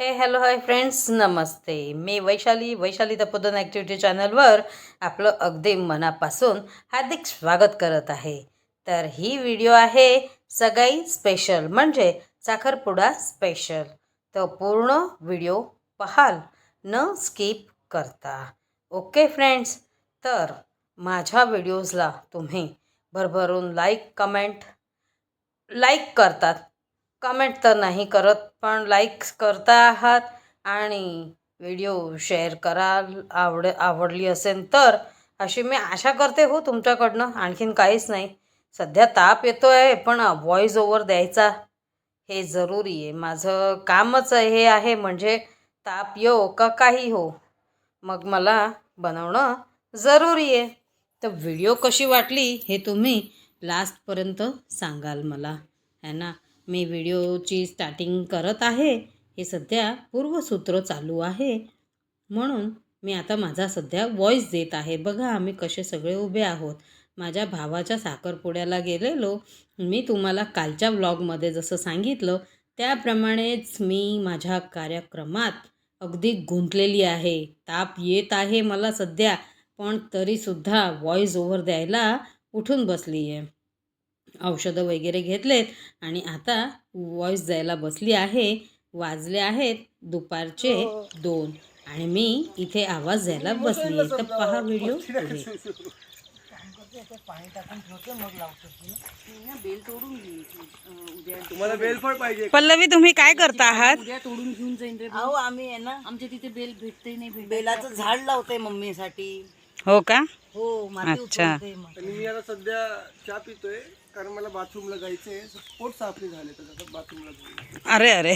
हे hello hi friends नमस्ते. मी वैशाली वैशाली तपोधन ॲक्टिव्हिटी चॅनलवर आपलं अगदी मनापासून हार्दिक स्वागत करत आहे. तर ही व्हिडिओ आहे सगाई स्पेशल म्हणजे साखरपुडा स्पेशल तर पूर्ण व्हिडिओ पाहाल न स्किप करता. ओके फ्रेंड्स तर माझ्या व्हिडिओजला तुम्ही भरभरून लाईक कमेंट लाईक करतात. कमेंट तर नाही करत पण लाईक्स करता आहात आणि व्हिडिओ शेअर कराल आवड आवडली असेल तर अशी मी आशा करते हो तुमच्याकडनं. आणखीन काहीच नाही. सध्या ताप येतो आहे पण व्हॉईज ओव्हर द्यायचा हे जरुरी आहे. माझं कामच हे आहे म्हणजे ताप येऊ का काही हो? मग मला बनवणं जरुरी आहे. तर व्हिडिओ कशी वाटली हे तुम्ही लास्टपर्यंत सांगाल मला. है ना? मी व्हिडिओची स्टार्टिंग करत आहे. हे सध्या पूर्वसूत्र चालू आहे. म्हणून मी आता माझा सध्या व्हॉईस देत आहे. बघा आम्ही कसे सगळे उभे आहोत. माझ्या भावाच्या साखरपुड्याला गेलेलो. मी तुम्हाला कालच्या व्लॉगमध्ये जसं सांगितलं त्याप्रमाणेच मी माझ्या कार्यक्रमात अगदी गुंतलेली आहे. ताप येत आहे मला सध्या पण तरीसुद्धा व्हॉईस ओव्हर द्यायला उठून बसली आहे औषधं वगैरे घेतलेत. आणि आता व्हॉईस द्यायला बसली आहे. वाजले आहेत. दुपारचे दोन. आणि मी इथे आवाज द्यायला बसली आहे. तर पहा व्हिडिओ पुढे तुम्हाला बेलफळ पाहिजे. पल्लवी तुम्ही काय करता आहात उद्या तोडून घेऊन जाईन रे अहो आम्ही आहे ना आमच्या तिथे बेल भेटते नाही बेलाचं झाड लावते मम्मीसाठी. हो का? हो अच्छा. मी आता सध्या चहा पितोय. कारण मला बाथरूमला जायचंय पोट साफरी झाले तर बाथरूमला अरे अरे.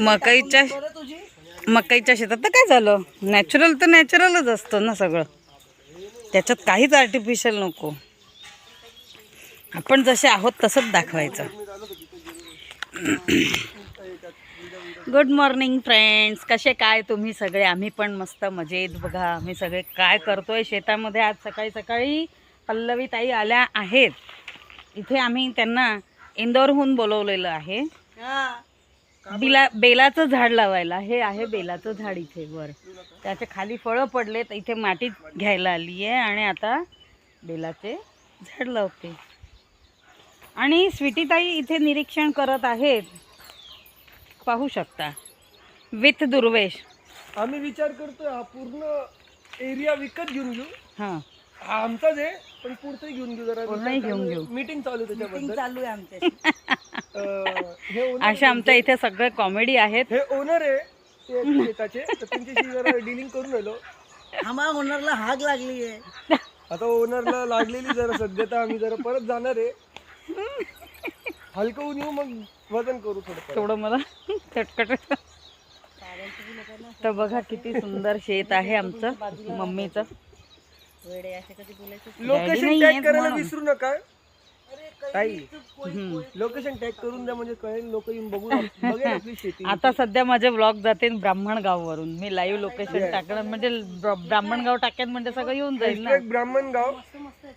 मकईच्या मकईच्या शेतात तर काय झालं? नॅचरल तर नॅचरलच असतं ना सगळं. त्याच्यात काहीच आर्टिफिशियल नको. आपण जसे आहोत तसंच दाखवायचं. गुड मॉर्निंग फ्रेंड्स कसे काय तुम्ही सगळे? आम्ही पण मस्त मजेत. बघा आम्ही सगळे काय करतोय? शेतामध्ये आज सकाळी सकाळी पल्लवी ताई आल्या आहेत. इथे आम्ही त्यांना इंदोरहून बोलवलेलं आहे. बिला बेलाचं झाड लावायला. हे आहे बेलाचं झाड इथे वर. त्याच्याखाली फळं पडले तर इथे मातीत घ्यायला आली आहे आणि आता बेलाचे झाड लावते. आणि स्वीटीताई इथे निरीक्षण करत आहेत. पाहू शकता. विथ दुर्वेश. आम्ही विचार करतोय हा पूर्ण एरिया विकत घेऊन घेऊ. हां. हा आमचाच आहे पण पुढचं घेऊन घेऊ जरा. पूर्णही घेऊन घेऊ. मीटिंग चालू आहे Meeting त्याच्याबद्दल चालू आहे आमच्या अं, हे owner- असे आमच्या इथे सगळे कॉमेडी आहेत. हे ओनर आहे ते शेताचे तर त्यांच्याशी जरा डिलिंग करून राहिलो. आम्हा ओनरला हाग लागली आहे. आता ओनरला लागलेली जरा सध्या तर आम्ही जरा परत जाणार आहे. हलकं होऊन येऊ मग वजन करू थोडं थोडं मला चटकट. तर बघा किती सुंदर शेत आहे आमचं मम्मीचं. लोकेशन टॅग करायला. विसरू नका. ताई. लोकेशन टॅग करून द्या म्हणजे कळेल लोक येऊन बघू बघेल आपली शेती. आता सध्या माझे ब्लॉग जाते ब्राह्मणगाववरून मी लाईव्ह लोकेशन टाकणार म्हणजे ब्र- ब्राह्मणगाव टाकेन म्हणजे सगळं येऊन जाईल ना. ब्राह्मण गाव.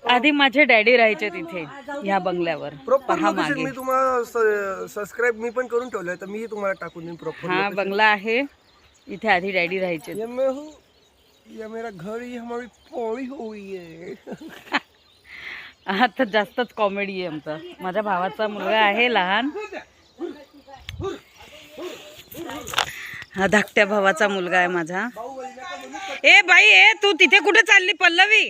आधी माझे डॅडी राहायचे तिथे ह्या बंगल्यावर. प्रॉपर पहा लोकेशन मागे. मी तुम्हाला सबस्क्राईब मी पण करून ठेवलंय तर मी तुम्हाला टाकून देईन प्रॉपर हा बंगला आहे. इथे आधी डॅडी राहायचे. ये हूँ मेरा घर ये हमारी पौड़ी हुई है. आता जास्तच कॉमेडी आहे आमचा. माझ्या भावाचा मुलगा आहे लहान. हा धाकट्या भावाचा मुलगा आहे माझा. ए बाई ए तू तिथे कुठे चालली पल्लवी?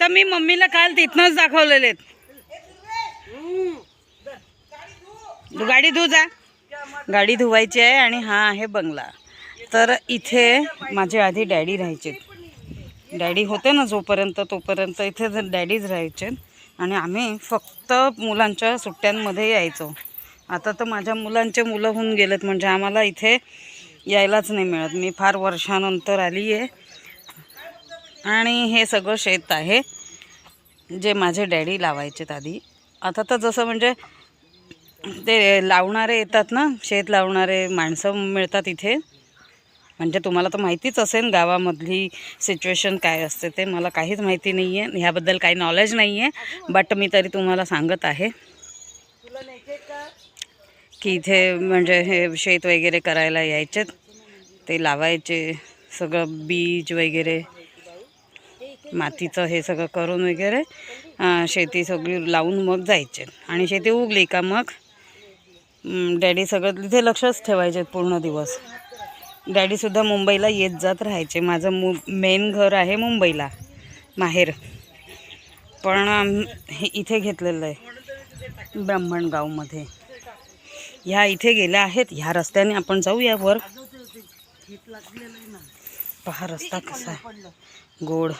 तर मी मम्मीला काल तिथनच दाखवलेले गाडी धु जा. गाडी धुवायची आहे आणि हा आहे बंगला. तर इथे माझे आधी डॅडी राहायचे. डॅडी होते ना जोपर्यंत तोपर्यंत इथे जर डॅडीज राहायचे. आणि आम्ही फक्त मुलांच्या सुट्ट्यांमध्ये यायचो. आता तर माझ्या मुलांचे मुलं होऊन गेलेत म्हणजे आम्हाला इथे यायलाच नाही मिळत. मी फार वर्षानंतर आली आहे आणि हे सगळं शेत आहे जे माझे डॅडी लावायचेत आधी. आता तर जसं म्हणजे ते लावणारे येतात ना शेत लावणारे माणसं मिळतात इथे. म्हणजे तुम्हाला तर माहितीच असेल गावामधली सिच्युएशन काय असते ते. मला काहीच माहिती नाही आहे ह्याबद्दल काही नॉलेज नाही आहे बट मी तरी तुम्हाला सांगत आहे की इथे म्हणजे हे शेत वगैरे करायला यायचे. ते लावायचे. सगळं बीज वगैरे मातीचं हे सगळं करून वगैरे शेती सगळी लावून मग जायचे. आणि शेती उगली का मग? डॅडी सगळं तिथे लक्षच ठेवायचे पूर्ण दिवस. डॅडीसुद्धा मुंबईला येत जात राहायचे. माझं मु मेन घर आहे मुंबईला माहेर. पण हे इथे घेतलेलं आहे ब्राह्मणगावमध्ये. ह्या इथे गेल्या आहेत. ह्या रस्त्याने आपण जाऊया वर. पहा रस्ता कसा आहे. गोड.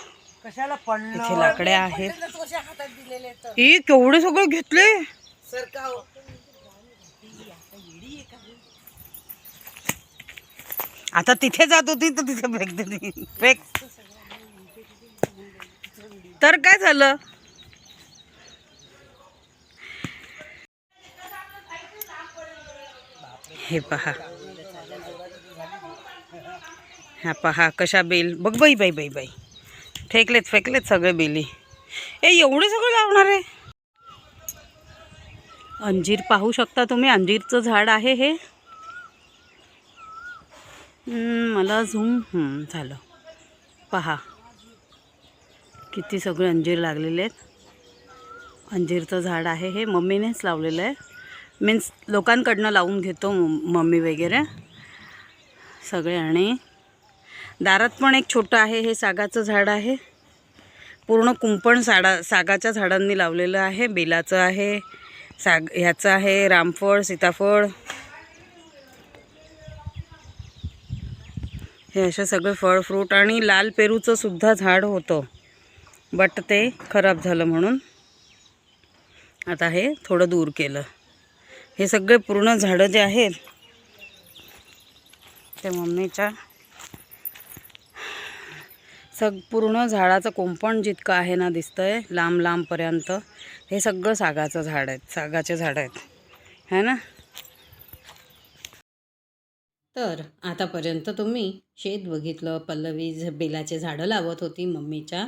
इथे लाकड्या आहेत. केवढे सगळे घेतले. आता तिथे जात होती तर तिथे फेक दिली. फेक. तर काय झालं? हे पहा. हा पहा कशा बेल. बघ बाई बाई बाई बाई. फेकलेत फेकलेत सगळे बेली. ए एवढे सगळे लावणार आहे? अंजीर पाहू शकता तुम्ही? अंजीरचं झाड आहे हे. मला झूम झालं. पहा. किती सगळे अंजीर लागलेले आहेत. अंजीरचं झाड आहे हे. मम्मीनेच लावलेलं आहे. मीन्स लोकांकडनं लावून घेतो मम्मी वगैरे. सगळे आणि दारात पण एक छोटं आहे. हे सागाचं झाड आहे. पूर्ण कुंपण साडा सागाच्या झाडांनी लावलेलं आहे. बेलाचं आहे. साग ह्याचं आहे. रामफळ सीताफळ. हे असे सगळे फळ फ्रूट आणि लाल पेरूचं सुद्धा झाड होतं. बट ते खराब झालं म्हणून आता हे थोडं दूर केलं. हे सगळे पूर्ण झाडं जे आहेत ते मम्मीच्या सग पूर्ण झाडाचं कोंपण जितकं आहे ना दिसतंय लांब लांबपर्यंत हे सगळं सागाचं झाड आहेत सागाचे झाडं आहेत. है ना? तर आतापर्यंत तुम्ही शेत बघितलं पल्लवी झ- बेलाचे झाडं लावत होती मम्मीच्या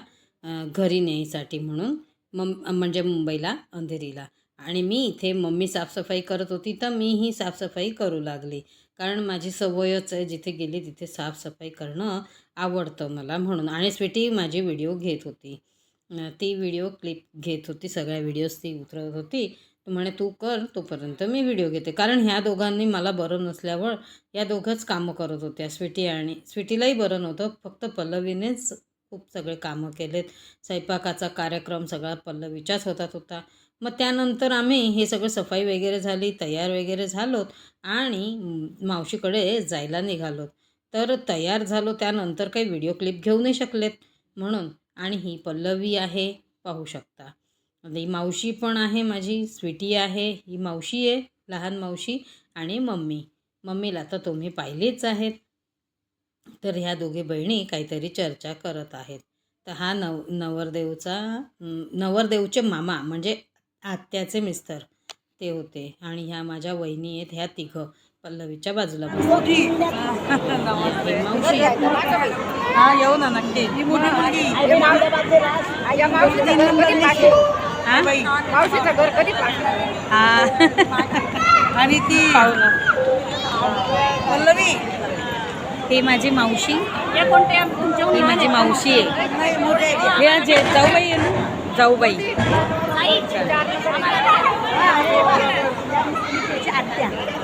घरी न्यायसाठी म्हणून मम म्हणजे मुंबईला अंधेरीला. आणि मी इथे मम्मी साफसफाई करत होती तर मीही साफसफाई करू लागली. कारण माझी सवयच आहे जिथे गेली तिथे साफसफाई करणं आवडतं मला म्हणून. आणि स्वीटी माझी व्हिडिओ घेत होती. ती व्हिडिओ क्लिप घेत होती सगळ्या व्हिडिओज ती उतरवत होती. म्हणे तू कर तोपर्यंत मी व्हिडिओ घेते. कारण ह्या दोघांनी मला बरं नसल्यावर या दोघंच कामं करत होत्या स्वीटी आणि स्वीटीलाही बरं नव्हतं. फक्त पल्लवीनेच खूप सगळे कामं केलेत. स्वयंपाकाचा कार्यक्रम सगळा पल्लवीच्याच होतात होता. मग त्यानंतर आम्ही हे सगळं सफाई वगैरे झाली तयार वगैरे झालोत आणि मावशीकडे जायला निघालोत. तर तयार झालो त्यानंतर काही व्हिडिओ क्लिप घेऊ नाही शकलेत म्हणून. आणि ही पल्लवी आहे पाहू शकता. ही मावशी पण आहे माझी स्वीटी आहे ही मावशी आहे लहान मावशी आणि मम्मी. मम्मीला तर तुम्ही पाहिलीच आहेत. तर ह्या दोघी बहिणी काहीतरी चर्चा करत आहेत. तर हा नव नवरदेवचा नवरदेवचे मामा म्हणजे आत्याचे मिस्टर ते होते. आणि ह्या माझ्या वहिनी आहेत ह्या तिघं पल्लवीच्या बाजूला. ही मावशी. हा येऊ ना नक्की. आणि ती पल्लवी. ही माझी मावशी. ही माझी मावशी आहे. हे आज जाऊबाई आहे ना? जाऊबाई.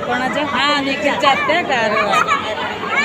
कोणाच्या हा निखिलच्या आत्या का.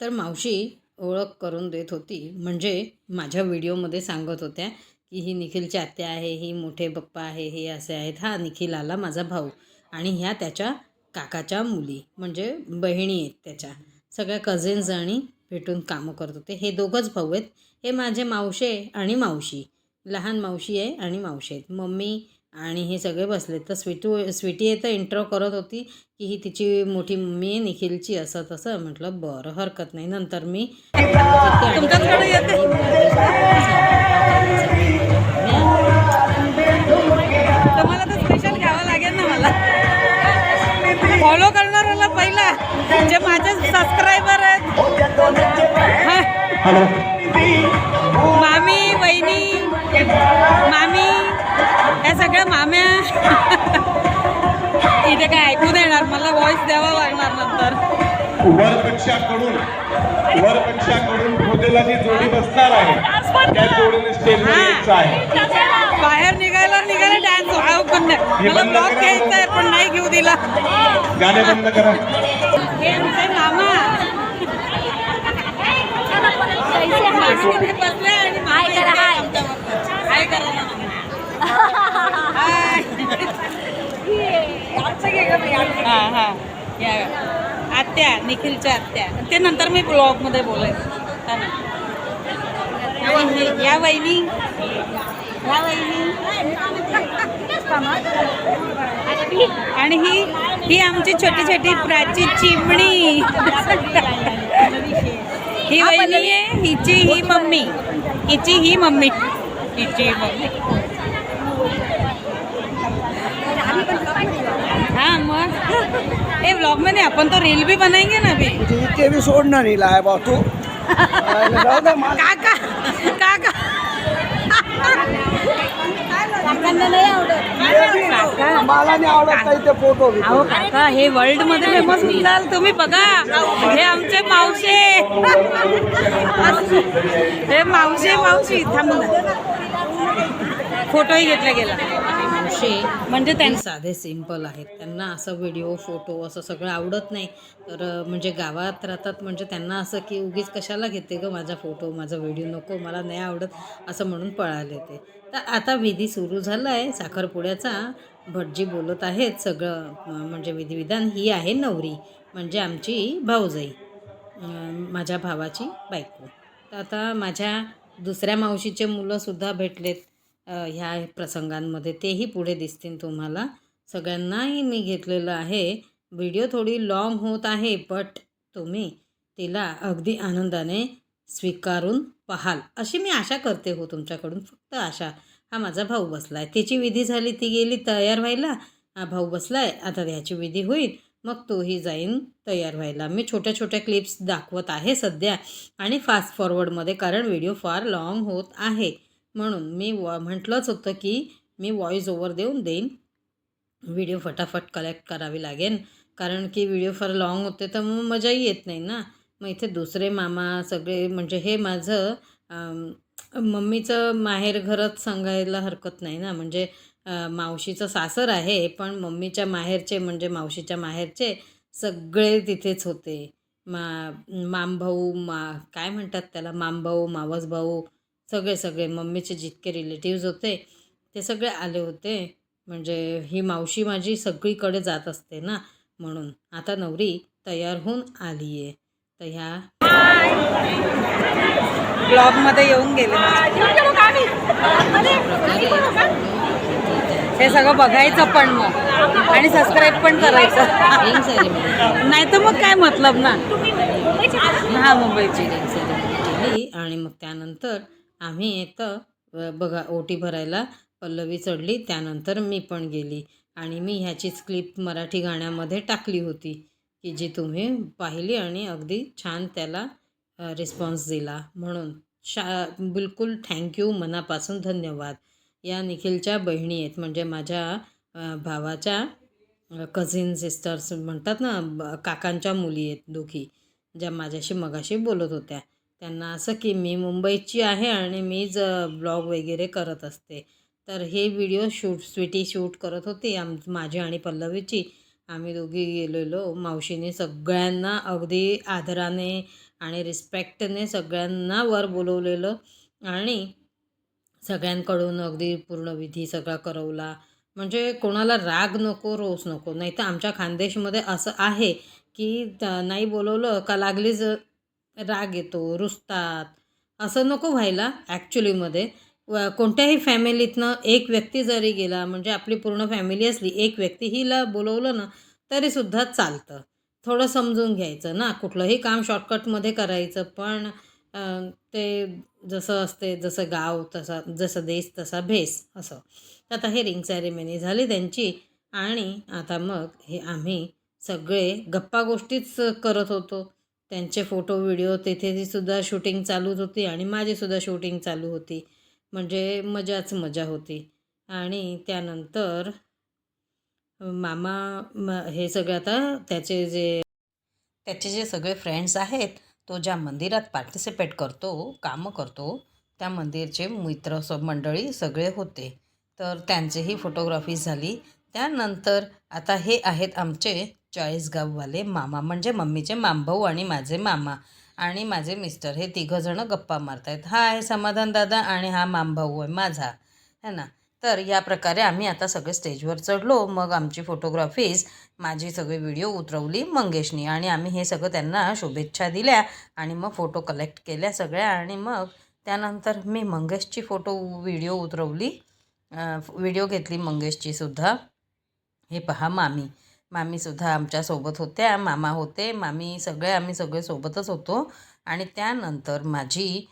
तर मावशी ओळख करून देत होती. म्हणजे माझ्या व्हिडिओमध्ये सांगत होत्या की ही निखिलची आत्या आहे ही मोठे पप्पा आहे हे असे आहेत. हा निखिल आला माझा भाऊ आणि ह्या त्याच्या काकाच्या मुली म्हणजे बहिणी आहेत त्याच्या. सगळ्या कझिन्स आणि भेटून कामं करत होते. हे दोघंच भाऊ आहेत. हे माझे मावशे आणि मावशी. लहान मावशी आहे आणि मावशी आहेत. मम्मी आणि हे सगळे बसले. तर स्वीटू स्वीटी तर इंट्रो करत होती की ही तिची मोठी मम्मी निखिलची असं तसं. म्हटलं बरं हरकत नाही. नंतर मी तुमच्याकडे येते. तुम्हाला तर स्पेशल घ्यावं लागेल ना मला. फॉलो करणाऱ्याला पहिला. जे माझे सबस्क्रायबर आहेत. मामी वहिनी मामी सगळ्या माम्या. इथे काय ऐकू देणार मला व्हॉइस द्यावा लागणार नंतर. वरपक्षाकडून वरपक्षाकडून खोदेला जी जोडी बसणार आहे त्या जोडीने स्टेजवर यायचं आहे. बाहेर निघायला निघायला डान्स व्हावं. पण नाही मला ब्लॉग घ्यायचा आहे पण नाही घेऊ दिला. गाणे बंद करा. हे आमचे मामा. बसले आणि इथे आमच्याबरोबर. हाय करा. या आत्या निखिलच्या आत्या. ते नंतर मी ब्लॉगमध्ये बोलेन. हा ना. या वहिनी. या वहिनी. आणि ही ही आमची छोटी छोटी प्राची चिमणी. ही वहिनी आहे हिची ही मम्मी. हिची ही मम्मी. हिची ही मम्मी. हाँ मग ए व्लॉग में नहीं अपन तो रील भी बनाएंगे ना अभी। इथे बी सोडणार नाही लाय बा तू। जाऊ दे मला। काका काका। मला नाही आवडत काही ते फोटो अहो काका। हे वर्ल्डमध्ये फेमस होताल तुम्ही बघा। हे आमचे मावशे। हे मावशे मावशी थांबून फोटोही घेतला गेला. असे म्हणजे त्यांनी साधे सिंपल आहेत. त्यांना असं व्हिडिओ फोटो असं सगळं आवडत नाही. तर म्हणजे गावात राहतात म्हणजे त्यांना असं की उगीच कशाला घेते ग माझा फोटो माझा व्हिडिओ नको मला नाही आवडत असं म्हणून पळाले ते. तर आता विधी सुरू झाला आहे साखरपुड्याचा. भटजी बोलत आहेत सगळं म्हणजे विधिविधान ही आहे नवरी म्हणजे आमची भाऊजाई माझ्या भावाची बायको. तर आता माझ्या दुसऱ्या मावशीचे मुलंसुद्धा भेटलेत. ह्या प्रसंगांमध्ये तेही पुढे दिसतील तुम्हाला. सगळ्यांनाही मी घेतलेलं आहे. व्हिडिओ थोडी लॉंग होत आहे बट तुम्ही तिला अगदी आनंदाने स्वीकारून पाहाल. अशी मी आशा करते हो तुमच्याकडून. फक्त आशा हा माझा भाऊ बसला आहे तिची विधी झाली ती गेली तयार व्हायला. हा भाऊ बसला आहे आता ह्याची विधी होईल. मग तोही जाईन तयार व्हायला. मी छोट्या छोट्या क्लिप्स दाखवत आहे सध्या आणि फास्ट फॉरवर्डमध्ये कारण व्हिडिओ फार लॉंग होत आहे. म्हणून मी व म्हटलंच होतं की मी वॉईस ओव्हर देऊन देईन. व्हिडिओ फटाफट कलेक्ट करावी लागेल कारण की व्हिडिओ फार लॉंग होते तर मग मजाही येत नाही ना. मग इथे दुसरे मामा सगळे म्हणजे हे माझं मम्मीचं माहेर घरच सांगायला हरकत नाही ना. म्हणजे मावशीचं सासर आहे पण मम्मीच्या माहेरचे म्हणजे मावशीच्या माहेरचे सगळे तिथेच होते. मा मामभाऊ मा काय म्हणतात त्याला? मामभाऊ मावसभाऊ सगळे सगळे मम्मीचे जितके रिलेटिव्ज होते ते सगळे आले होते. म्हणजे ही मावशी माझी सगळीकडे जात असते ना म्हणून. आता नवरी तयार होऊन आली आहे तर ह्या ब्लॉगमध्ये येऊन गेले. हे सगळं बघायचं पण मग. आणि सबस्क्राईब पण करायचं. नाही तर मग काय मतलब ना? हा मुंबईची. आणि मग त्यानंतर आम्ही येतं बघा ओटी भरायला पल्लवी चढली त्यानंतर मी पण गेली. आणि मी ह्याचीच क्लिप मराठी गाण्यामध्ये टाकली होती की जी तुम्ही पाहिली आणि अगदी छान त्याला रिस्पॉन्स दिला. म्हणून शा बिलकुल थँक्यू मनापासून धन्यवाद. या निखिलच्या बहिणी आहेत म्हणजे माझ्या भावाच्या कझिन सिस्टर्स म्हणतात ना ब- काकांच्या मुली आहेत दोघी ज्या माझ्याशी मगाशी बोलत होत्या. त्यांना असं की मी मुंबईची आहे आणि मी ज ब्लॉग वगैरे करत असते. तर हे व्हिडिओ शूट स्वीटी शूट करत होती आम माझी आणि पल्लवीची. आम्ही दोघी गेलेलो. मावशीने सगळ्यांना अगदी आदराने आणि रिस्पेक्टने सगळ्यांना वर बोलवलेलं आणि सगळ्यांकडून अगदी पूर्ण विधी सगळा करवला. म्हणजे कोणाला राग नको रोज नको. नाही तर आमच्या खानदेशमध्ये असं आहे की त- नाही बोलवलं का लागलीच राग येतो रुसतात. असं नको व्हायला ॲक्च्युलीमध्ये व कोणत्याही फॅमिलीतनं एक व्यक्ती जरी गेला म्हणजे आपली पूर्ण फॅमिली असली एक व्यक्ती हिला बोलवलं ना तरीसुद्धा चालतं. थोडं समजून घ्यायचं ना कुठलंही काम शॉर्टकटमध्ये करायचं पण ते जसं असते जसं गाव तसा जसं देश तसा भेस असं. तर आता हे रिंग सॅरेमनी झाली त्यांची आणि आता मग हे आम्ही सगळे गप्पा गोष्टीच करत होतो. त्यांचे फोटो व्हिडिओ तेथे सुद्धा शूटिंग चालूच होती आणि माझीसुद्धा शूटिंग चालू होती. म्हणजे मजाच मजा होती. आणि त्यानंतर मामा म हे सगळं आता त्याचे जे त्याचे जे सगळे फ्रेंड्स आहेत तो ज्या मंदिरात पार्टिसिपेट करतो कामं करतो त्या मंदिरचे मित्र स मंडळी सगळे होते. तर त्यांचीही फोटोग्राफी झाली. त्यानंतर आता हे आहेत आमचे चाळीसगाववाले मामा म्हणजे मम्मीचे मामभाऊ आणि माझे मामा आणि माझे मिस्टर हे तिघंजणं गप्पा मारत आहेत हा आहे समाधान दादा आणि हा मामभाऊ आहे माझा है ना? तर या प्रकारे आम्ही आता सगळे स्टेजवर चढलो. मग आमची फोटोग्राफीज माझी सगळी व्हिडिओ उतरवली मंगेशनी आणि आम्ही हे सगळं त्यांना शुभेच्छा दिल्या आणि मग फोटो कलेक्ट केल्या सगळ्या आणि मग त्यानंतर मी मंगेशची फोटो व्हिडिओ उतरवली. व्हिडिओ घेतली मंगेशची सुद्धा. हे पहा मामी. मामीसुद्धा आमच्यासोबत होत्या मामा होते मामी सगळे आम्ही सगळे सोबतच होतो. आणि त्यानंतर माझी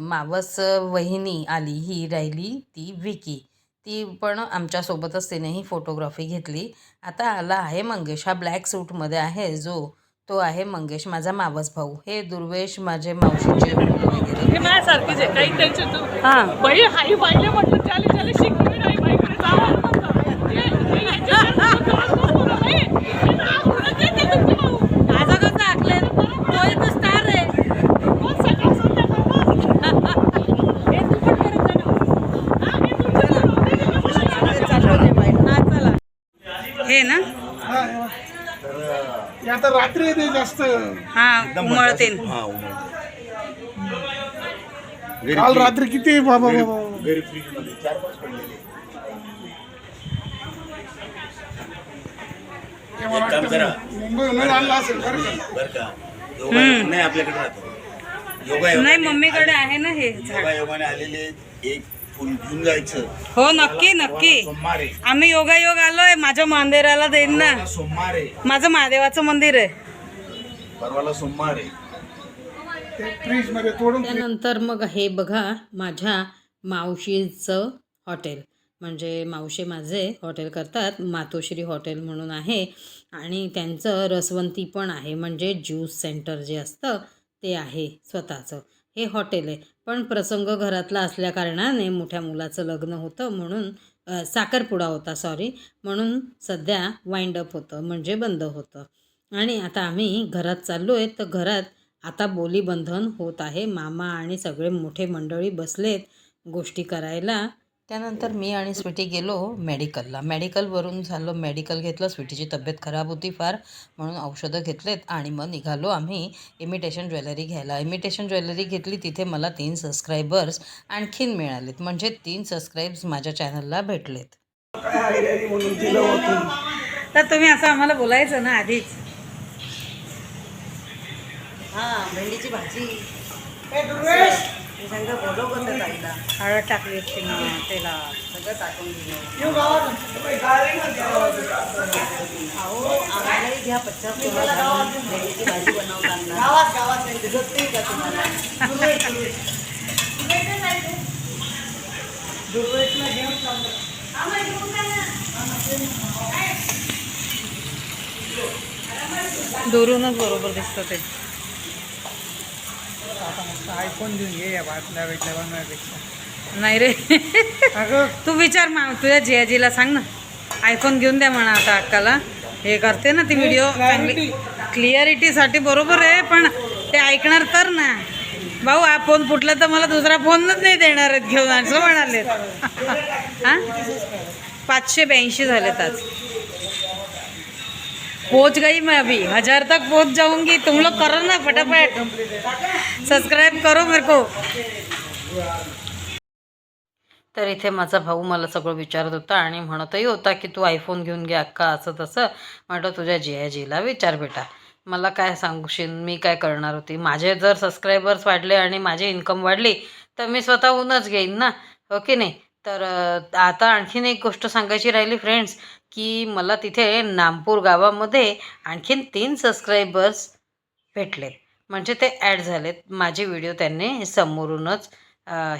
मावस वहिनी आली ही राहिली ती विकी. ती पण आमच्यासोबतच तिनेही फोटोग्राफी घेतली. आता आला आहे मंगेश हा ब्लॅक सूटमध्ये आहे जो तो आहे मंगेश माझा मावस भाऊ. हे दुर्वेश माझे मावशीचे वगैरे. हे माझ्यासारखीच आहे काही टेन्शन तू हां बाई हाई बाईले म्हटलं चाले चाले शिकली नाही बाईकडे जावं म्हणलं. हे- हे याच्यासारखं त्रास नको ना बाई. हे नाव पुढं देते तुमचे भाऊ. माझा कसं आखले तो एक स्टार आहे रोज सकाळ संध्याकाळ बस. हे तू पण करत जा ना. हा, हे तुमचं हे ना हे आता जास्त. हा उमळते काल रात्री किती बाबा बाबा ते मला वाटतं मुंबईहून आणला असेल बरं का? बर का? योगा नाही आपल्याकडे राहतो. योगा नाही मम्मीकडे आहे ना हे. योगा योगाने आलेले एक फुल घेऊन जायचं. हो नक्की नक्की. सोमवार. आम्ही योगा योग आलोय माझ्या मंदिराला देईन ना. सोमवार. माझं महादेवाचं मंदिर आहे. परवाला सोमवार आहे. फ्रीजमध्ये तोडून त्यानंतर मग हे बघा माझ्या मावशीचं हॉटेल. म्हणजे मावशी माझे हॉटेल करतात मातोश्री हॉटेल म्हणून आहे. आणि त्यांचं रसवंती पण आहे. म्हणजे ज्यूस सेंटर जे असतं ते आहे स्वतःचं. हे हॉटेल आहे. पण प्रसंग घरातला असल्या कारणाने मोठ्या मुलाचं लग्न होतं म्हणून साखरपुडा होता सॉरी म्हणून सध्या वाइंड अप होतं म्हणजे बंद होतं. आणि आता आम्ही घरात चाललो आहे तर घरात आता बोलीबंधन होत आहे. मामा आणि सगळे मोठे मंडळी बसलेत गोष्टी करायला. त्यानंतर मी आणि स्वीटी गेलो मेडिकलला. मेडिकलवरून झालं मेडिकल घेतलं. स्वीटीची तब्येत खराब होती फार म्हणून औषधं घेतलेत आणि मग निघालो आम्ही इमिटेशन ज्वेलरी घ्यायला. इमिटेशन ज्वेलरी घेतली तिथे मला तीन सबस्क्रायबर्स आणखीन मिळालेत. म्हणजे तीन सबस्क्राईब्स माझ्या चॅनलला भेटलेत. तर तुम्ही असं आम्हाला बोलायचं ना आधीच. हा भेंडीची भाजी. संग बोलव ताईला हळद टाकली असते ना तेला. सगळं टाकून दिलं. अहो आम्हालाही घ्या पच्चा भेंडीची भाजी बनवताना. गावात गावात. जमते का तुम्हाला? दुरूनच बरोबर दिसतं ते. आयफोन घेऊन या बनवण्यापेक्षा नाही रे. अगं. तू विचार मा तुझ्या जियाजीला सांग ना. आयफोन घेऊन द्या म्हणा आता अक्काला. हे करते ना ती व्हिडिओ चांगली क्लिअरिटीसाठी बरोबर आहे पण ते ऐकणार तर ना. भाऊ हा फोन फुटला तर मला दुसरा फोनच नाही देणार आहेत घेऊन असं म्हणाले हां? पाचशे ब्याऐंशी झालेत आज. पहुंच गई मैं अभी। हजार तक पहुंच जाऊंगी। तुम लोग करो ना फटाफट। सब्सक्राइब करो मेरे को। तर इथे माझा भाऊ मला सगळं विचारत होता आणि म्हणतही होता की तू आयफोन घेऊन घे अक्का असं तसं. म्हटलं तुझ्या जियाजीला विचार बेटा. मला काय सांगशील? मी काय करणार होती? माझे जर सबस्क्रायबर्स वाढले आणि माझी इन्कम वाढली तर मी स्वतःहूनच घेईन ना? हो की नाही? तर आता आणखीन एक गोष्ट सांगायची राहिली फ्रेंड्स की मला तिथे नामपूर गावामध्ये आणखीन तीन सबस्क्रायबर्स भेटलेत. म्हणजे ते ॲड झालेत. माझे व्हिडिओ त्यांनी समोरूनच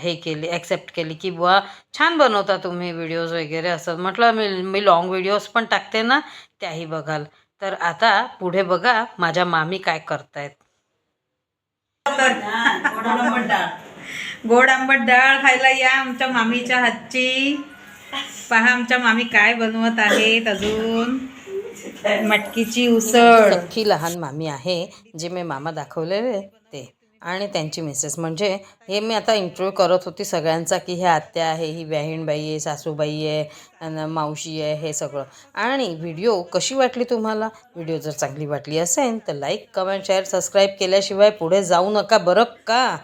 हे केली ॲक्सेप्ट केली की बुवा छान बनवता तुम्ही व्हिडिओज वगैरे असं. म्हटलं मी मी लॉंग व्हिडिओज पण टाकते ना त्याही बघाल. तर आता पुढे बघा माझ्या मामी काय करतायत. डाळ गोड आंबट डाळ खायला या आमच्या मामीच्या हातची. पहा आमच्या मामी काय बनवत आहेत अजून. मटकीची उसळ. ही लहान मामी आहे जे मी मामा दाखवलेले ते. आणि त्यांची मिसेस म्हणजे हे मी आता इंटरव्ह्यू करत होती सगळ्यांचा की हे आत्या आहे ही बहीणबाई आहे सासूबाई आहे आणि मावशी आहे हे सगळं. आणि व्हिडिओ कशी वाटली तुम्हाला? व्हिडिओ जर चांगली वाटली असेल तर लाईक कमेंट शेअर सबस्क्राईब केल्याशिवाय पुढे जाऊ नका बरं का?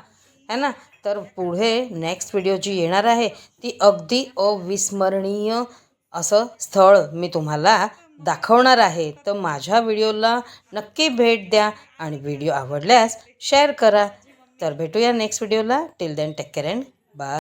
है ना? तर पुढे नेक्स्ट व्हिडिओ जी येणार आहे ती अगदी अविस्मरणीय असं स्थळ मी तुम्हाला दाखवणार आहे. तर माझ्या व्हिडिओला नक्की भेट द्या आणि व्हिडिओ आवडल्यास शेअर करा. तर भेटूया नेक्स्ट व्हिडिओला till then take care and bye